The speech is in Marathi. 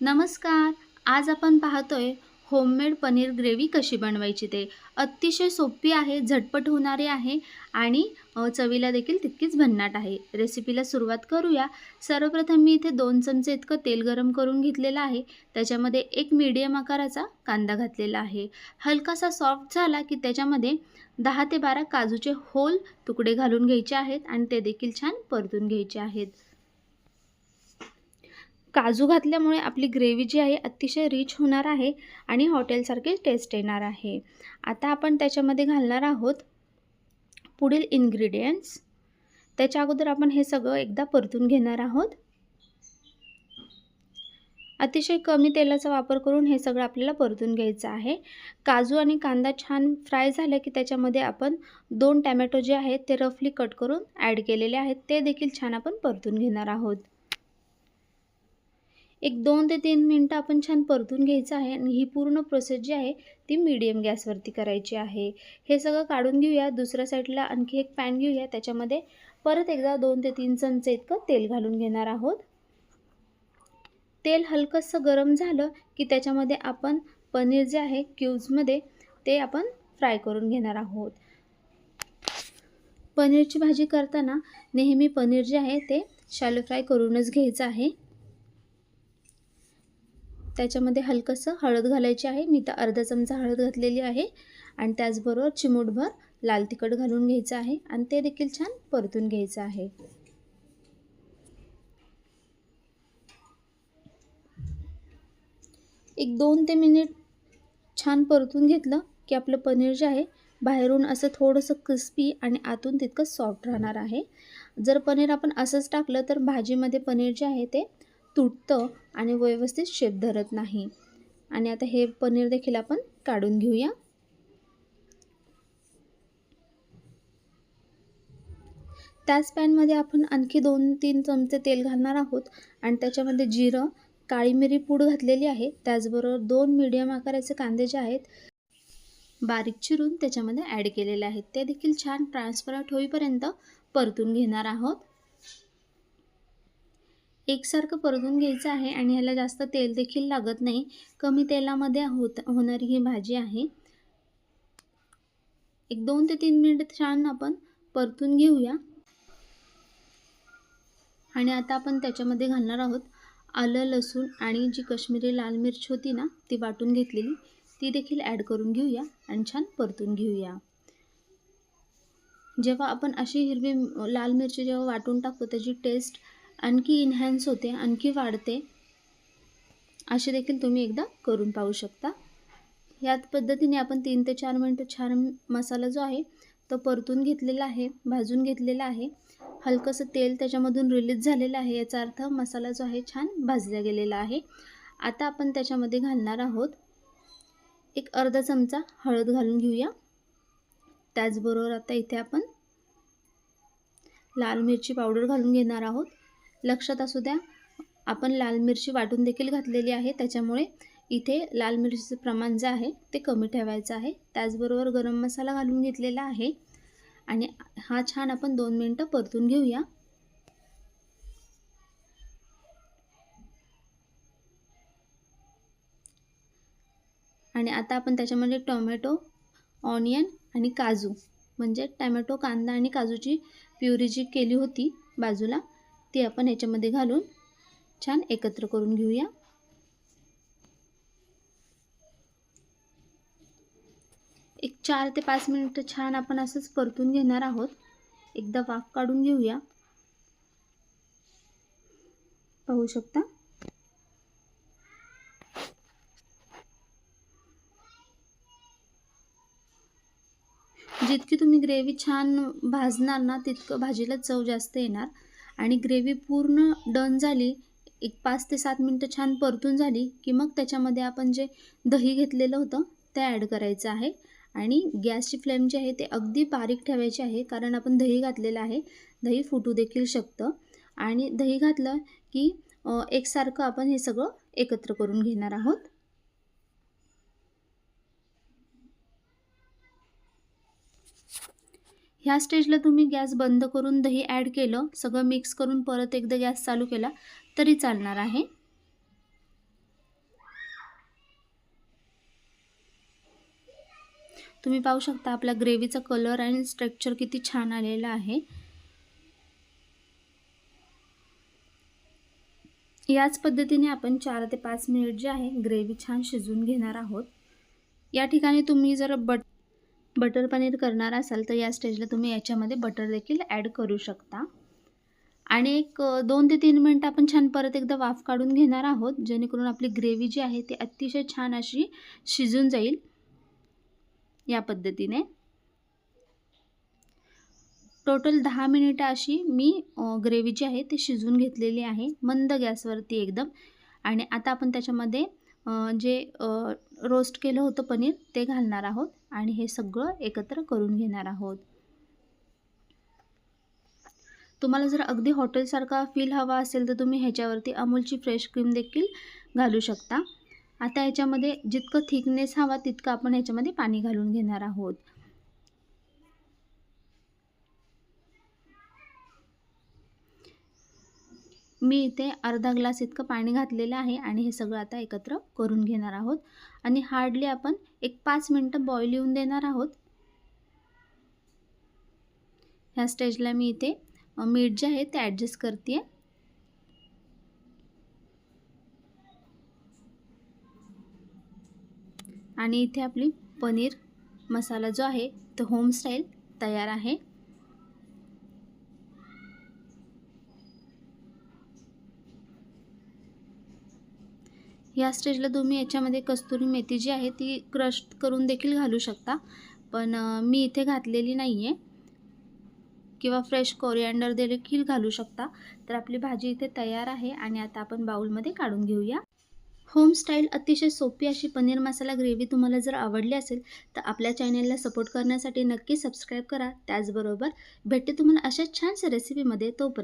नमस्कार. आज आपण पाहतोय होममेड पनीर ग्रेव्ही कशी बनवायची ते. अतिशय सोपी आहे झटपट होणारी आहे आणि चवीला देखील तितकीच भन्नाट आहे. रेसिपीला सुरुवात करूया. सर्वप्रथम मी इथे दोन चमचे इतकं तेल गरम करून घेतलेलं आहे. त्याच्यामध्ये एक मीडियम आकाराचा कांदा घातलेला आहे. हलकासा सॉफ्ट झाला की त्याच्यामध्ये दहा ते बारा काजूचे होल तुकडे घालून घ्यायचे आहेत आणि ते देखील छान परतून घ्यायचे आहेत. काजू घातल्यामुळे आपली ग्रेव्ही जी आहे अतिशय रिच होणार आहे आणि हॉटेलसारखी टेस्ट येणार आहे. आता आपण त्याच्यामध्ये घालणार आहोत पुढील इन्ग्रेडियंट्स त्याच्या अगोदर आपण हे सगळं एकदा परतून घेणार आहोत. अतिशय कमी तेलाचा वापर करून हे सगळं आपल्याला परतून घ्यायचं आहे. काजू आणि कांदा छान फ्राय झाले की त्याच्यामध्ये आपण दोन टॅमॅटो जे आहेत ते रफली कट करून ॲड केलेले आहेत. ते देखील छान आपण परतून घेणार आहोत. एक दोन ते तीन मिनटं आपण छान परतून घ्यायचं आहे आणि ही पूर्ण प्रोसेस जी आहे ती मीडियम गॅसवरती करायची आहे. हे सगळं काढून घेऊया. दुसऱ्या साईडला आणखी एक पॅन घेऊया. त्याच्यामध्ये परत एकदा दोन ते तीन चमचे इतकं तेल घालून घेणार आहोत. तेल हलकंसं गरम झालं की त्याच्यामध्ये आपण पनीर जे आहे क्यूब्समध्ये ते आपण फ्राय करून घेणार आहोत. पनीरची भाजी करताना नेहमी पनीर जे आहे ते शॅलो फ्राय करूनच घ्यायचं आहे. त्याच्यामध्ये हलकंसं हळद घालायची आहे. मी तर अर्धा चमचा हळद घातलेली आहे. आणि त्याचबरोबर चिमूटभर लाल तिखट घालून घ्यायचं आहे. आणि ते देखील छान परतून घ्यायचं आहे. एक दोन ते मिनिट छान परतून घेतलं की आपलं पनीर जे आहे बाहेरून असं थोडंसं क्रिस्पी आणि आतून तितकं सॉफ्ट राहणार आहे. जर पनीर आपण असंच टाकलं तर भाजीमध्ये पनीर जे आहे ते तुटतं आणि व्यवस्थित शेप धरत नाही. आणि आता हे पनीर देखील आपण काढून घेऊया. त्याच पॅनमध्ये आपण आणखी दोन तीन चमचे तेल घालणार आहोत. आणि त्याच्यामध्ये जिरं काळी मिरी पूड घातलेली आहे. त्याचबरोबर दोन मीडियम आकाराचे कांदे जे आहेत बारीक चिरून त्याच्यामध्ये ॲड केलेले आहेत. ते देखील छान ट्रान्सपरंट होईपर्यंत परतून घेणार आहोत. एकसारखं परतून घ्यायचं आहे आणि ह्याला जास्त तेल देखील लागत नाही. कमी तेलामध्ये होत होणारी ही भाजी आहे. एक दोन ते तीन मिनिट छान आपण परतून घेऊया. आणि आता आपण त्याच्यामध्ये घालणार आहोत आलं लसूण आणि जी कश्मीरी लाल मिरची होती ना ती वाटून घेतलेली ती देखील ॲड करून घेऊया आणि छान परतून घेऊया. जेव्हा आपण अशी हिरवी लाल मिरची जेव्हा वाटून टाकतो त्याची टेस्ट आणखी इन्हॅन्स होते आणखी वाढते. असे देखील तुम्ही एकदा करून पाहू शकता. याच पद्धतीने आपण तीन ते चार मिनटं छान मसाला जो आहे तो परतून घेतलेला आहे भाजून घेतलेला आहे. हलकंसं तेल त्याच्यामधून रिलीज झालेलं आहे याचा अर्थ मसाला जो आहे छान भाजला गेलेला आहे. आता आपण त्याच्यामध्ये घालणार आहोत एक अर्धा चमचा हळद घालून घेऊया. त्याचबरोबर आता इथे आपण लाल मिरची पावडर घालून घेणार आहोत. लक्षात असू द्या आपण लाल मिरची वाटून देखील घातलेली आहे. त्याच्यामुळे इथे लाल मिरचीचं प्रमाण जे आहे ते कमी ठेवायचं आहे. त्याचबरोबर गरम मसाला घालून घेतलेला आहे. आणि हा छान आपण दोन मिनटं परतून घेऊया. आणि आता आपण त्याच्यामध्ये टोमॅटो ऑनियन आणि काजू म्हणजे टॅमॅटो कांदा आणि काजूची प्युरी जी केली होती बाजूला ती आपण याच्यामध्ये घालून छान एकत्र करून घेऊया. एक चार ते पाच मिनिटं छान आपण असंच परतून घेणार आहोत. एकदा वाफ काढून घेऊया. पाहू शकता? जितकी तुम्ही ग्रेव्ही छान भाजणार ना तितकं भाजीला चव जास्त येणार. आणि ग्रेव्ही पूर्ण डन झाली एक पाच ते सात मिनटं छान परतून झाली की मग त्याच्यामध्ये आपण जे दही घेतलेलं होतं ते ॲड करायचं आहे. आणि गॅसची फ्लेम जी आहे ते अगदी बारीक ठेवायची आहे कारण आपण दही घातलेलं आहे दही फुटू देखील शकतं. आणि दही घातलं की एकसारखं आपण हे सगळं एकत्र करून घेणार आहोत. ह्या स्टेजला तुम्ही गॅस बंद करून दही ॲड केलं सगळं मिक्स करून परत एकदा गॅस चालू केला तरी चालणार आहे. तुम्ही पाहू शकता आपला ग्रेव्हीचा कलर आणि स्ट्रक्चर किती छान आलेला आहे. याच पद्धतीने आपण चार ते पाच मिनिट जे आहे ग्रेव्ही छान शिजून घेणार आहोत. या ठिकाणी तुम्ही जर बट बटर पनीर करणार असाल तर या स्टेजला तुम्ही याच्यामध्ये बटर देखील ॲड करू शकता. आणि एक दोन ते तीन मिनटं आपण छान परत एकदा वाफ काढून घेणार आहोत. जेणेकरून आपली ग्रेव्ही जी आहे ती अतिशय छान अशी शिजून जाईल या पद्धतीने. टोटल दहा मिनिटं अशी मी ग्रेव्ही जी आहे ती शिजवून घेतलेली आहे. मंद गॅसवरती एकदम. आणि आता आपण त्याच्यामध्ये जे रोस्ट केलं होतं पनीर ते घालणार आहोत आणि हे सगळं एकत्र करून घेणार आहोत. तुम्हाला जर अगदी हॉटेलसारखा फील हवा असेल तर तुम्ही ह्याच्यावरती अमूलची फ्रेश क्रीम देखील घालू शकता. आता ह्याच्यामध्ये जितकं थिकनेस हवा तितकं आपण ह्याच्यामध्ये पाणी घालून घेणार आहोत. मी इथे अर्धा ग्लास इतकं पाणी घातलेलं आहे आणि हे सगळं आता एकत्र करून घेणार आहोत. आणि हार्डली आपण एक पाच मिनटं बॉईल येऊन देणार आहोत. ह्या स्टेजला मी इथे मीठ जे आहे ते ॲडजस्ट करते आणि इथे आपली पनीर मसाला जो आहे तो होम स्टाईल तयार आहे. या स्टेजला तुम्ही याच्यामध्ये कस्तुरी मेथी जी आहे ती क्रश करून देखील घालू शकता. पण मी इथे घातलेली नाही आहे किंवा फ्रेश कोरिअँडर देखील घालू शकता. तर आपली भाजी इथे तयार आहे आणि आता आपण बाऊलमध्ये काढून घेऊया. होम स्टाईल अतिशय सोपी अशी पनीर मसाला ग्रेव्ही तुम्हाला जर आवडली असेल तर आपल्या चॅनलला सपोर्ट करण्यासाठी नक्की सबस्क्राईब करा. त्याचबरोबर भेटते तुम्हाला अशाच छानशा रेसिपीमध्ये. तोपर्यंत